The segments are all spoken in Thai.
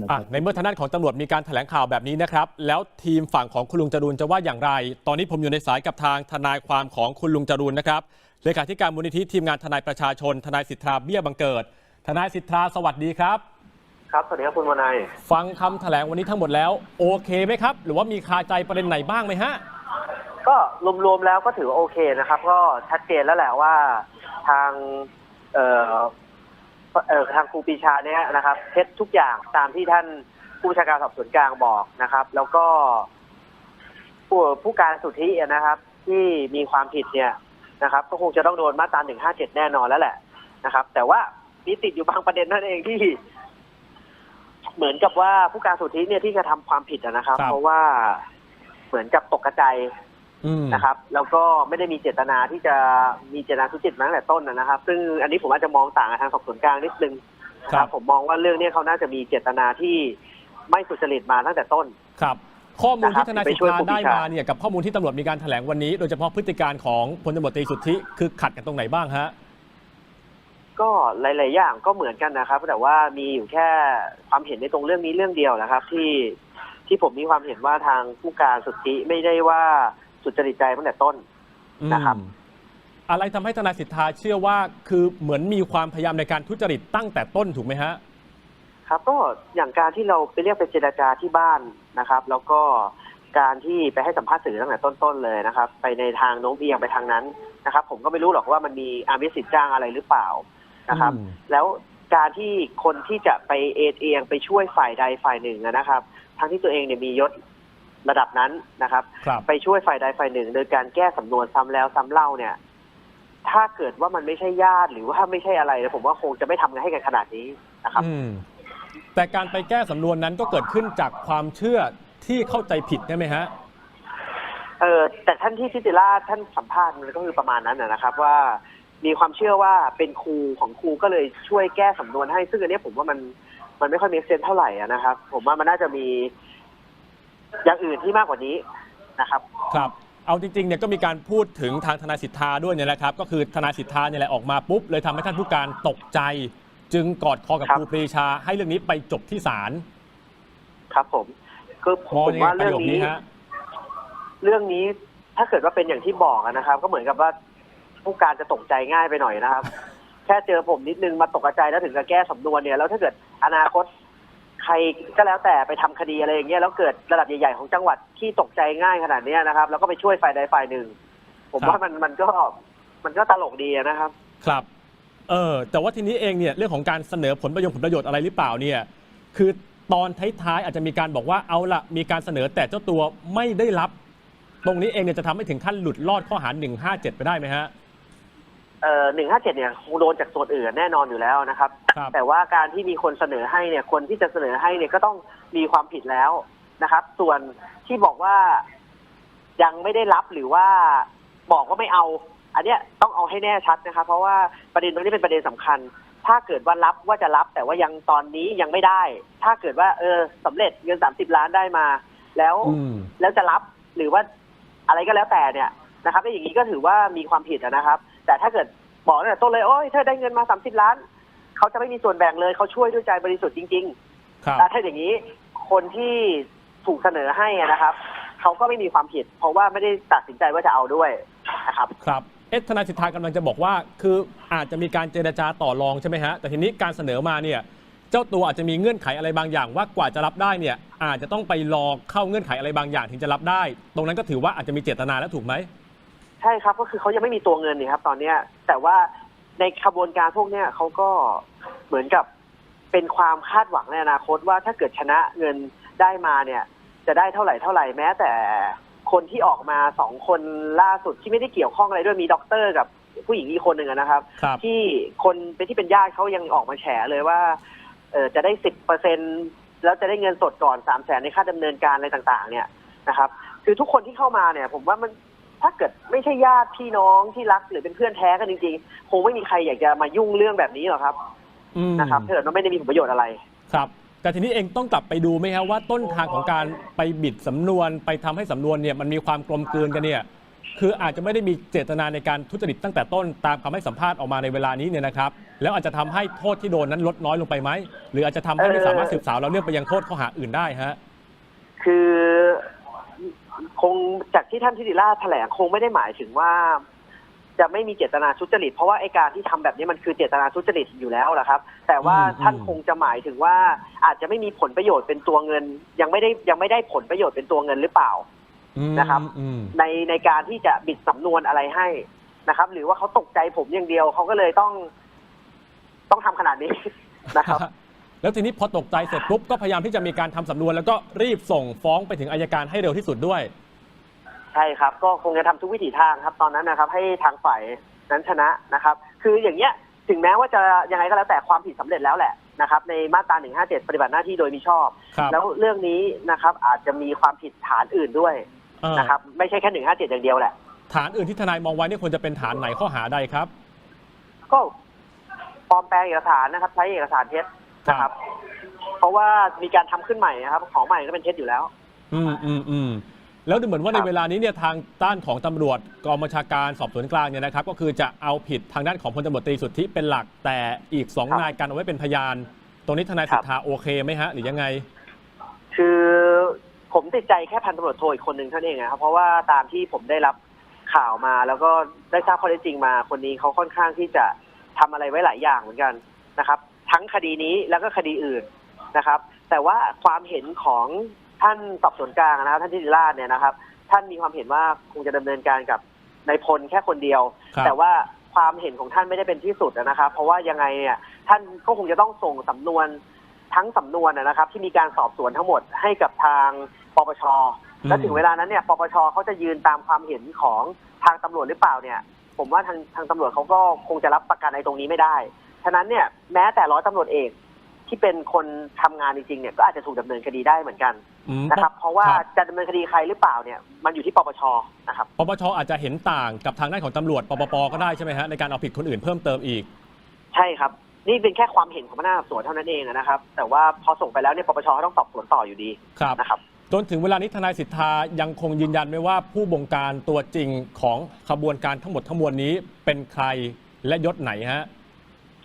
นะคอะรับในเมื่อทางด้านของตำรวจมีการแถลงข่าวแบบนี้นะครับ แล้วทีมฝั่งของคุณลุงจรูนจะว่าอย่างไร ตอนนี้ผมอยู่ในสายกับทางทนายความของคุณลุงจรูนนะครับเลขาธิการมูลนิธิทีมงานทนายประชาชน ทนายสิทธาเบี้ยบังเกิด ทนายสิทธาสวัสดีครับครับสวัสดีครับคุณวนัยฟังคำแถลงวันนี้ทั้งหมดแล้วโอเคไหมครับ หรือว่ามีคาใจประเด็นไหนบ้างไหมฮะก็รวมๆแล้วก็ถือว่าโอเคนะครับ ก็ชัดเจนแล้วแหละว่าทาง เอ่อเอ่อทางครูปรีชาเนี่ยนะครับเท็จทุกอย่างตามที่ท่านผู้บัญชาการสอบสวนกลางบอกนะครับ แล้วก็ผู้ผู้การสุทธินะครับ ที่มีความผิดเนี่ยนะครับ ก็คงจะต้องโดนมาตราหนึ่งห้าเจ็ดแน่นอนแล้วแหละนะครับ แต่ว่ามีติดอยู่บางประเด็นนั่นเองที่ เหมือนกับว่าผู้การสุทธิเนี่ยที่กระทำความผิดอะนะครับครับ เพราะว่าเหมือนกับตกกระจายอืม นะครับ แล้วก็ไม่ได้มีเจตนาที่จะมีเจตนาทุจริตมาตั้งแต่ต้นนะนะครับ ซึ่งอันนี้ผมอาจจะมองต่างกับทางสอบสวนกลางนิดนึงครับ ผมมองว่าเรื่องนี้เขาน่าจะมีเจตนาที่ไม่สุจริตมาตั้งแต่ต้นครับข้อมูลที่นะครับทนายไปสิทช่วยธาผู้พิได้พากษามาเนี่ยกับข้อมูลที่ตำรวจมีการแถลงวันนี้ โดยเฉพาะพฤติการของพลตำรวจตรีสุทธิคือขัดกันตรงไหนบ้างฮะก็หลาย ๆ อย่างก็เหมือนกันนะครับ แต่ว่ามีอยู่แค่ความเห็นในตรงเรื่องนี้เรื่องเดียวนะครับ ที่ที่ผมมีความเห็นว่าทางผู้การสุทธิไม่ได้ว่า สุจริตใจตั้งแต่ต้นนะครับอืมอะไรทำให้ทนายสิทธาเชื่อว่าคือเหมือนมีความพยายามในการทุจริตตั้งแต่ต้นถูกไหมฮะ ครับก็อย่างการที่เราไปเรียกไปเจรจาที่บ้านนะครับ แล้วก็การที่ไปให้สัมภาษณ์สื่อตั้งแต่ต้นๆเลยนะครับ ไปในทางโน้มเอียงไปทางนั้นนะครับ ผมก็ไม่รู้หรอกว่ามันมีอามิสิทธิ์จ้างอะไรหรือเปล่านะครับอืมแล้วการที่คนที่จะไปเอ็นเอียงไปช่วยฝ่ายใดฝ่ายหนึ่งนะครับ ทั้งที่ตัวเองเนี่ยมียศ ระดับนั้นนะครับ ครับ ไปช่วยฝ่ายใดฝ่ายหนึ่งโดยการแก้สำนวนซ้ำแล้วซ้ำเล่าเนี่ย ถ้าเกิดว่ามันไม่ใช่ญาติหรือว่าไม่ใช่อะไรนะผมว่าคงจะไม่ทำกันให้กันขนาดนี้นะครับ อืมแต่การไปแก้สำนวนนั้นก็เกิดขึ้นจากความเชื่อที่เข้าใจผิดใช่ไหมฮะ เออแต่ท่านที่ทิติราชท่านสัมภาษณ์มันก็คือประมาณนั้นนะนะครับ ว่ามีความเชื่อว่าเป็นครูของครูก็เลยช่วยแก้สำนวนให้ ซึ่งอันเนี้ยผมว่ามันมันไม่ค่อยมีเซนเท่าไหร่อะนะครับ ผมว่ามันน่าจะมี อย่างอื่นที่มากกว่านี้นะครับ ครับ เอาจริงๆเนี่ยก็มีการพูดถึงทางทนายสิทธาด้วยเนี่ยแหละครับ ก็คือทนายสิทธาเนี่ยแหละออกมาปุ๊บเลยทำให้ท่านผู้การตกใจ จึงกอดคอกับครับครูปรีชา ให้เรื่องนี้ไปจบที่ศาลครับผมคือผมองมยังไงว่าประเรื่อโยงคนี้นี้ ฮะ เรื่องนี้ถ้าเกิดว่าเป็นอย่างที่บอกอะนะครับ ก็เหมือนกับว่าผู้การจะตกใจง่ายไปหน่อยนะครับ แค่เจอผมนิดนึงมาตกใจแล้วถึงจะแก้สำนวนเนี่ยแล้วถ้าเกิดอนาคต ใครก็แล้วแต่ไปทำคดีอะไรอย่างเงี้ยแล้วเกิดระดับใหญ่ๆของจังหวัดที่ตกใจง่ายขนาดเนี้ยนะครับ แล้วก็ไปช่วยฝ่ายใดฝ่ายหนึ่ง ผมครับว่ามันมันก็มันก็ตลกดีอะนะครับ ครับ เออแต่ว่าทีนี้เองเนี่ยเรื่องของการเสนอผลประโยชน์ผลประโยชน์อะไรหรือเปล่าเนี่ยคือตอนท้ายๆอาจจะมีการบอกว่าเอาละมีการเสนอแต่เจ้าตัวไม่ได้รับ ตรงนี้เองเนี่ยจะทำให้ถึงขั้นหลุดรอดข้อหา157 ไปได้ไหมฮะ เอ่อหนึ่งห้าเจ็ดเนี่ยคงโดนจากส่วนอื่นแน่นอนอยู่แล้วนะครับ ครับ แต่ว่าการที่มีคนเสนอให้เนี่ยคนที่จะเสนอให้เนี่ยก็ต้องมีความผิดแล้วนะครับ ส่วนที่บอกว่ายังไม่ได้รับหรือว่าบอกว่าไม่เอา อันเนี้ยต้องเอาให้แน่ชัดนะครับเพราะว่าประเด็นตรงนี้เป็นประเด็นสำคัญ ถ้าเกิดว่ารับว่าจะรับ แต่ว่ายังตอนนี้ยังไม่ได้ ถ้าเกิดว่า เออสำเร็จเงินสามสิบล้านได้มา แล้ว อืม แล้วจะรับหรือว่าอะไรก็แล้วแต่เนี่ยนะครับแล้วอย่างนี้ก็ถือว่ามีความผิดอะนะครับ แต่ถ้าเกิดบอกตั้งแต่ต้นเลยโอ้ยเธอได้เงินมาสามสิบล้าน เขาจะไม่มีส่วนแบ่งเลยเขาช่วยด้วยใจบริสุทธิ์จริงครับๆแต่ถ้าอย่างนี้คนที่ถูกเสนอให้อะนะครับเขาก็ไม่มีความผิด เพราะว่าไม่ได้ตัดสินใจว่าจะเอาด้วยนะครับ ครับเอ๊ะทนายสิทธากำลังจะบอกว่า คืออาจจะมีการเจรจาต่อรองใช่ไหมฮะ แต่ทีนี้การเสนอมาเนี่ย เจ้าตัวอาจจะมีเงื่อนไขอะไรบางอย่าง ว่ากว่าจะรับได้เนี่ย อาจจะต้องไปรอเข้าเงื่อนไขอะไรบางอย่างถึงจะรับได้ ตรงนั้นก็ถือว่าอาจจะมีเจตนาแล้วถูกไหม ใช่ครับก็คือเขายังไม่มีตัวเงินนี่ครับ ตอนเนี้ย แต่ว่าในขบวนการพวกเนี้ยเขาก็เหมือนกับเป็นความคาดหวังในอนาคตว่าถ้าเกิดชนะเงินได้มาเนี่ย จะได้เท่าไหร่เท่าไหร่แม้แต่คนที่ออกมาสองคนล่าสุดที่ไม่ได้เกี่ยวข้องอะไรด้วยมีด็อกเตอร์กับผู้หญิงอีกคนหนึ่งอะนะครับ ครับที่คนเป็นที่เป็นญาติเขายังออกมาแฉเลยว่าเออจะได้สิบเปอร์เซ็นแล้วจะได้เงินสดก่อนสามแสนในค่าดำเนินการอะไรต่าง ๆ เนี่ยนะครับ คือทุกคนที่เข้ามาเนี่ย ผมว่ามัน ถ้าเกิดไม่ใช่ญาติพี่น้องที่รักหรือเป็นเพื่อนแท้กันจริงๆคงไม่มีใครอยากจะมายุ่งเรื่องแบบนี้หรอกครับอืมนะครับถ้าเกิดว่าไม่ได้มีผลประโยชน์อะไร ครับ แต่ทีนี้เองต้องกลับไปดูไหมครับว่าต้นทางของการไปบิดสำนวนไปทำให้สำนวนเนี่ยมันมีความกลมกลืนกันเนี่ยคืออาจจะไม่ได้มีเจตนาในการทุจริตตั้งแต่ต้นตามคำให้สัมภาษณ์ออกมาในเวลานี้เนี่ยนะครับ แล้วอาจจะทำให้โทษที่โดนนั้นลดน้อยลงไปไหมหรืออาจจะทำให้ไม่สามารถสืบสาวเราเรื่องไปยังโทษข้อหาอื่นได้ฮะ คือ คงจากที่ท่านทิติราชแถลงคงไม่ได้หมายถึงว่า จะไม่มีเจตนาทุจริต เพราะว่าไอการที่ทำแบบนี้มันคือเจตนาทุจริตอยู่แล้วแหละครับ แต่ว่าอืมท่านอืมคงจะหมายถึงว่าอาจจะไม่มีผลประโยชน์เป็นตัวเงิน ยังไม่ได้ยังไม่ได้ผลประโยชน์เป็นตัวเงินหรือเปล่าอืมนะครับอืมในในการที่จะบิดสำนวนอะไรให้นะครับ หรือว่าเขาตกใจผมอย่างเดียวเขาก็เลยต้อง ต้องทำขนาดนี้นะครับ แล้วทีนี้พอตกใจเสร็จปุ๊บก็พยายามที่จะมีการทำสำนวน แล้วก็รีบส่งฟ้องไปถึงอายการให้เร็วที่สุดด้วย ใช่ครับ ก็คงจะทำทุกวิถีทางครับ ตอนนั้นนะครับ ให้ทางฝ่ายนั้นชนะนะครับ คืออย่างเงี้ยถึงแม้ว่าจะยังไงก็แล้วแต่ความผิดสำเร็จแล้วแหละนะครับ ในมาตรา 157 ปฏิบัติหน้าที่โดยมิชอบครับแล้วเรื่องนี้นะครับ อาจจะมีความผิดฐานอื่นด้วยเออนะครับ ไม่ใช่แค่ 157 อย่างเดียวแหละ ฐานอื่นที่ทนายมองไว้นี่ควรจะเป็นฐานไหนข้อหาใดครับ ก็ปลอมแปลงเอกสารนะครับ ใช้เอกสารเท็จนะครับ เพราะว่ามีการทำขึ้นใหม่นะครับ ของใหม่ก็เป็นเท็จอยู่แล้ว อืมอืมอืม แล้วดูเหมือนว่าครัในบเวลานี้เนี่ยทางด้านของตำรวจกองบัญชาการสอบสวนกลางเนี่ยนะครับ ก็คือจะเอาผิดทางด้านของพลตำรวจตรีสุทธิเป็นหลัก แต่อีกสองนายกันเอาไว้เป็นพยาน ตรงนี้ทนายสิทธาโอเคไหมฮะ หรือยังไง คือผมติดใจแค่พันตำรวจโทอีกคนหนึ่งเท่านั้นเองนะครับเพราะว่าตามที่ผมได้รับข่าวมาแล้วก็ได้ทราบข้อเท็จจริงมาคนนี้เขาค่อนข้างที่จะทำอะไรไว้หลายอย่างเหมือนกันนะครับ ทั้งคดีนี้แล้วก็คดีอื่นนะครับ แต่ว่าความเห็นของ ท่านสอบสวนกลางนะครับท่านทิติราชเนี่ยนะครับ ท่านมีความเห็นว่าคงจะดำเนินการกับนายพลแค่คนเดียว ครับ แต่ว่าความเห็นของท่านไม่ได้เป็นที่สุดนะครับ เพราะว่ายังไงเนี่ยท่านก็คงจะต้องส่งสำนวนทั้งสำนวนนะครับ ที่มีการสอบสวนทั้งหมดให้กับทางปปชอืม แล้วถึงเวลานั้นเนี่ยปปชเขาจะยืนตามความเห็นของทางตำรวจหรือเปล่าเนี่ย ผมว่าทางทางตำรวจเขาก็คงจะรับประกันในตรงนี้ไม่ได้ ฉะนั้นเนี่ยแม้แต่ร้อยตำรวจเอก ที่เป็นคนทำงานจริงๆเนี่ยก็อาจจะถูกดำเนินคดีได้เหมือนกันอืมนะครับ เพราะว่าครับจะดำเนินคดีใครหรือเปล่าเนี่ยมันอยู่ที่ปปชนะครับ ปปชอาจจะเห็นต่างกับทางด้านของตำรวจปปปก็ได้ใช่ไหมฮะในการเอาผิดคนอื่นเพิ่มเติมอีก ใช่ครับ นี่เป็นแค่ความเห็นของพนักงานสอบสวนเท่านั้นเองนะครับ แต่ว่าพอส่งไปแล้วเนี่ยปปชก็ต้องสอบสวนต่ออยู่ดีครับ นะครับ จนถึงเวลานี้ทนายสิทธายังคงยืนยันไหมว่าผู้บงการตัวจริงของขบวนการทั้งหมดทั้งมวลนี้เป็นใครและยศไหนฮะ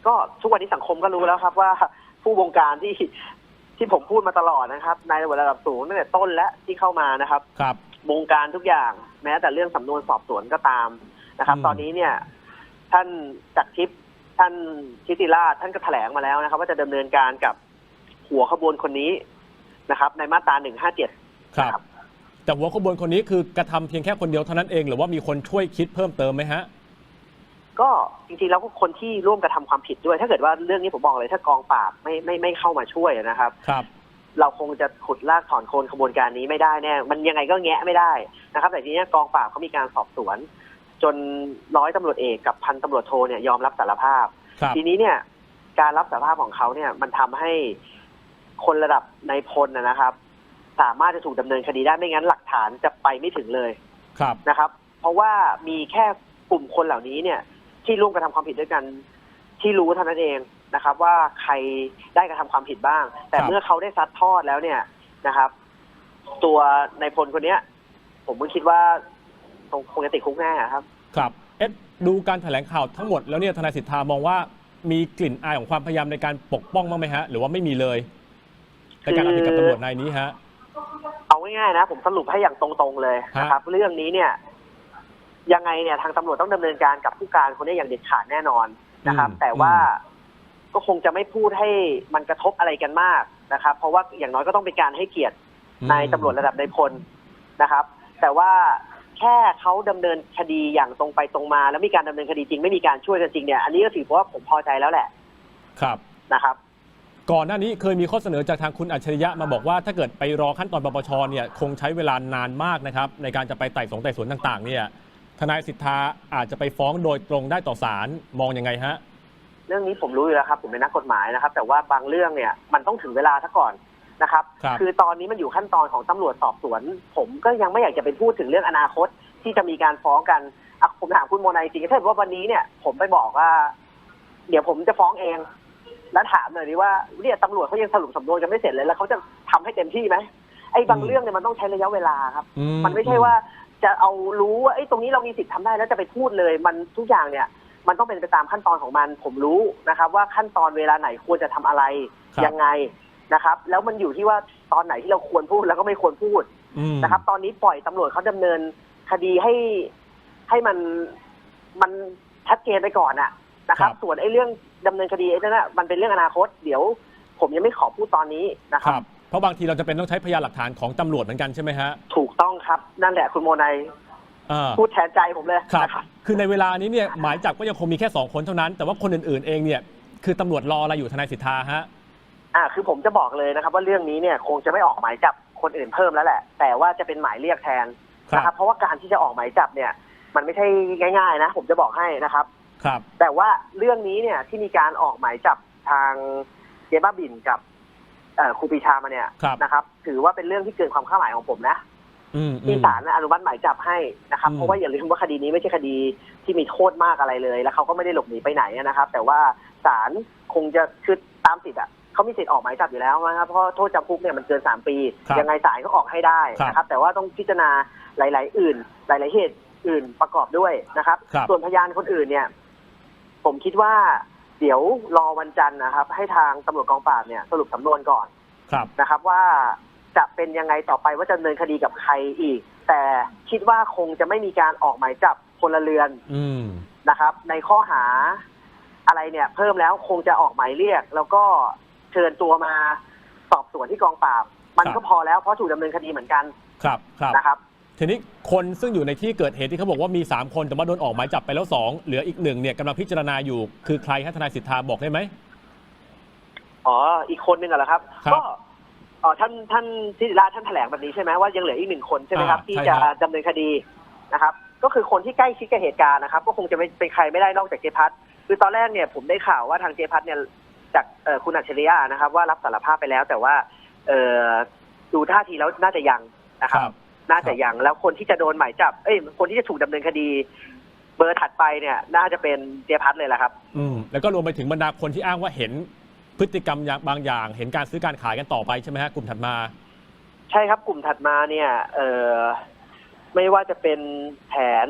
ก็ทุกวันนี้สังคมก็รู้แล้วครับว่า ผู้บงการที่ที่ผมพูดมาตลอดนะครับนายตำรวจระดับสูงตั้งแต่ต้นและที่เข้ามานะครับ ครับบงการทุกอย่างแม้แต่เรื่องสำนวนสอบสวนก็ตามนะครับ อืม ตอนนี้เนี่ย ท่านจักรทิพย์ท่านทิติราชท่านก็แถลงมาแล้วนะครับ ว่าจะดำเนินการกับหัวขบวนคนนี้นะครับ ในมาตราหนึ่งห้าเจ็ด ครับ แต่หัวขบวนคนนี้คือกระทำเพียงแค่คนเดียวเท่านั้นเอง หรือว่ามีคนช่วยคิดเพิ่มเติมไหมฮะ ก็จริงๆแล้วก็คนที่ร่วมกระทำความผิดด้วย ถ้าเกิดว่าเรื่องนี้ผมบอกเลยถ้ากองปราบไม่ไม่ไม่เข้ามาช่วยนะครับครับ เราคงจะขุดลากถอนโคนขบวนการนี้ไม่ได้แน่มันยังไงก็แงะไม่ได้นะครับ แต่ทีเนี้ยกองปราบเขามีการสอบสวน จนร้อยตำรวจเอกกับพันตำรวจโทเนี่ยยอมรับสารภาพครับทีนี้เนี่ย การรับสารภาพของเขาเนี่ย มันทำให้คนระดับในายพลนะนะครับ สามารถจะถูกดำเนินคดีได้ไม่งั้นหลักฐานจะไปไม่ถึงเลยครับนะครับ เพราะว่ามีแค่กลุ่มคนเหล่านี้เนี่ย ที่ร่วมกระทำความผิดด้วยกัน ที่รู้เท่านั้นเองนะครับ ว่าใครได้กระทำความผิดบ้าง แต่ครับเมื่อเขาได้ซัดทอดแล้วเนี่ยนะครับ ตัวในายพลคนเนี้ย ผมก็คิดว่าคงคงจะติดคุกแน่ครับ ครับเอ๊ะดูการแถลงข่าวทั้งหมดแล้วเนี่ยทนายสิทธามองว่ามีกลิ่นอายของความพยายามในการปกป้องบ้างไหมฮะ หรือว่าไม่มีเลยในการเอาผิดกับตำรวจนายนี้ฮะ เอาง่ายๆนะ ผมสรุปให้อย่างตรงๆเลยนะครับ เรื่องนี้เนี่ย ยังไงเนี่ยทางตำรวจต้องดำเนินการกับผู้การคนนี้อย่างเด็ดขาดแน่นอนนะครับอืมแต่ว่าก็คงจะไม่พูดให้มันกระทบอะไรกันมากนะครับ เพราะว่าอย่างน้อยก็ต้องเป็นการให้เกียรตินายตำรวจระดับนายพลนะครับ แต่ว่าแค่เขาดำเนินคดีอย่างตรงไปตรงมา แล้วมีการดำเนินคดีจริงไม่มีการช่วยกันจริงเนี่ยอันนี้ก็ถือว่าผมพอใจแล้วแหละ ครับนะครับ ก่อนหน้านี้เคยมีข้อเสนอจากทางคุณอัจฉริยะมาบอกว่าถ้าเกิดไปรอขั้นตอนปปชเนี่ยคงใช้เวลานานมากนะครับ ในการจะไปไต่สงไต่สวนต่าง ๆ เนี่ย ทนายสิทธาอาจจะไปฟ้องโดยตรงได้ต่อศาลมองยังไงฮะ เรื่องนี้ผมรู้อยู่แล้วครับ ผมเป็นนักกฎหมายนะครับ แต่ว่าบางเรื่องเนี่ยมันต้องถึงเวลาซะก่อนนะครับครับ อตอนนี้มันอยู่ขั้นตอนของตำรวจสอบสวน ผมก็ยังไม่อยากจะไปพูดถึงเรื่องอนาคตที่จะมีการฟ้องกันอะผมถามคุณโมนายจริงๆถ้าเกิดว่าวันนี้เนี่ย ผมไปบอกว่า เดี๋ยวผมจะฟ้องเอง แล้วถามหน่อยดิว่าเนี่ยตำรวจเขายังสรุปสำนวนกันไม่เสร็จเลยแล้วเขาจะทำให้เต็มที่ไหมไอ้บางอืม เรื่องเนี่ยมันต้องใช้ระยะเวลาครับ อืมันไม่ใช่ว่า จะเอารู้ว่าไอ้ยตรงนี้เรามีสิทธิ์ทำได้แล้วจะไปพูดเลย มันทุกอย่างเนี่ย มันต้องเป็นไปตามขั้นตอนของมัน ผมรู้นะครับ ว่าขั้นตอนเวลาไหนควรจะทำอะไรครับ ยังไงนะครับ แล้วมันอยู่ที่ว่าตอนไหนที่เราควรพูดแล้วก็ไม่ควรพูด อืม นะครับตอนนี้ปล่อยตำรวจเขาดำเนินคดีให้ให้มันมันชัดเจนไปก่อนอะนะครับส่วนไอ้เรื่องดำเนินคดีไอ้นั่นนะมันเป็นเรื่องอนาคต เดี๋ยวผมยังไม่ขอพูดตอนนี้นะคครับ รับ เพราะบางทีเราจะเป็นต้องใช้พยานหลักฐานของตำรวจเหมือนกันใช่ไหมฮะถูกต้องครับ นั่นแหละคุณโมนายอ่า พูดแทนใจผมเลยครับ นะครับคือในเวลานี้เนี่ยหมายจับก็ยังคงมีแค่ 2 คนเท่านั้น แต่ว่าคนอื่นๆเองเนี่ยคือตำรวจรออะไรอยู่ทนายสิทธาฮะ อ่าคือผมจะบอกเลยนะครับว่าเรื่องนี้เนี่ยคงจะไม่ออกหมายจับคนอื่นเพิ่มแล้วแหละ แต่ว่าจะเป็นหมายเรียกแทนครับ นะครับ เพราะว่าการที่จะออกหมายจับเนี่ยมันไม่ใช่ง่าย ๆ นะ ผมจะบอกให้นะครับ ครับ แต่ว่าเรื่องนี้เนี่ยที่มีการออกหมายจับทางเจ๊บ้าบินกับเอ่อ ครูปรีชามาเนี่ยครับ นะครับ ถือว่าเป็นเรื่องที่เกินความคาดหมายของผมนะอืมอืที่ม ศาลอนุมัติหมายจับให้นะครับอืม เพราะว่าอย่าลืมว่าคดีนี้ไม่ใช่คดีที่มีโทษมากอะไรเลย แล้วเขาก็ไม่ได้หลบหนีไปไหนนะครับ แต่ว่าศาลคงจะคือตามสิทธิ์อะเขามีสิทธิ์ออกหมายจับอยู่แล้วนะครับเพราะโทษจำคุกเนี่ยมันเกินสามปี ครับยังไงศาลก็ออกให้ได้ครับนะครับ แต่ว่าต้องพิจารณาหลาย ๆ อื่น หลาย ๆ เหตุอื่นประกอบด้วยนะครับ ครับ ส่วนพยานคนอื่นเนี่ย ผมคิดว่า เดี๋ยวรอวันจันทร์นะครับ ให้ทางตำรวจกองปราบเนี่ยสรุปสำนวนก่อนครับนะครับ ว่าจะเป็นยังไงต่อไปว่าจะดำเนินคดีกับใครอีก แต่คิดว่าคงจะไม่มีการออกหมายจับพลเรือนอืมนะครับ ในข้อหาอะไรเนี่ย เพิ่มแล้วคงจะออกหมายเรียก แล้วก็เชิญตัวมาสอบสวนที่กองปราบ มันครับก็พอแล้วเพราะถูกดำเนินคดีเหมือนกันครับครับ นะครับ ทีนี้คนซึ่งอยู่ในที่เกิดเหตุที่เขาบอกว่ามี 3 คนแต่ว่าโดนออกหมายจับไปแล้ว 2 เหลืออีกหนึ่งเนี่ยกำลังพิจารณาอยู่คือใครฮะทนายสิทธาบอกได้ไหมอ๋ออีกคนหนึ่งเหรอครับครับก็อ๋อท่านท่านทิติราชท่านแถลงแบบนี้ใช่ไหมว่ายังเหลืออีกหนึ่งคนใช่ไหมครับ อ่าที่ใช่จะครับ ดำเนินคดีนะครับ ก็คือคนที่ใกล้ชิดกับเหตุการณ์นะครับ ก็คงจะไม่เป็นใครไม่ได้นอกจากเจพัทคือตอนแรกเนี่ยผมได้ข่าวว่าทางเจพัทเนี่ยจากเอ่อคุณอัจฉริยะนะครับ ว่ารับสารภาพไปแล้ว แต่ว่าเอ่อดูท่าทีแล้วน่าจะยังนะคครับรับ น่าจะยังแล้วคนที่จะโดนหมายจับ เอ้ย คนที่จะถูกดำเนินคดี เบอร์ถัดไปเนี่ย น่าจะเป็นเจพัทเลยแหละครับ อืมแล้วก็รวมไปถึงบรรดาคนที่อ้างว่าเห็นพฤติกรรมอย่างบางอย่าง เห็นการซื้อการขายกันต่อไปใช่ไหมฮะกลุ่มถัดมา ใช่ครับกลุ่มถัดมาเนี่ย เอ่อไม่ว่าจะเป็นแผน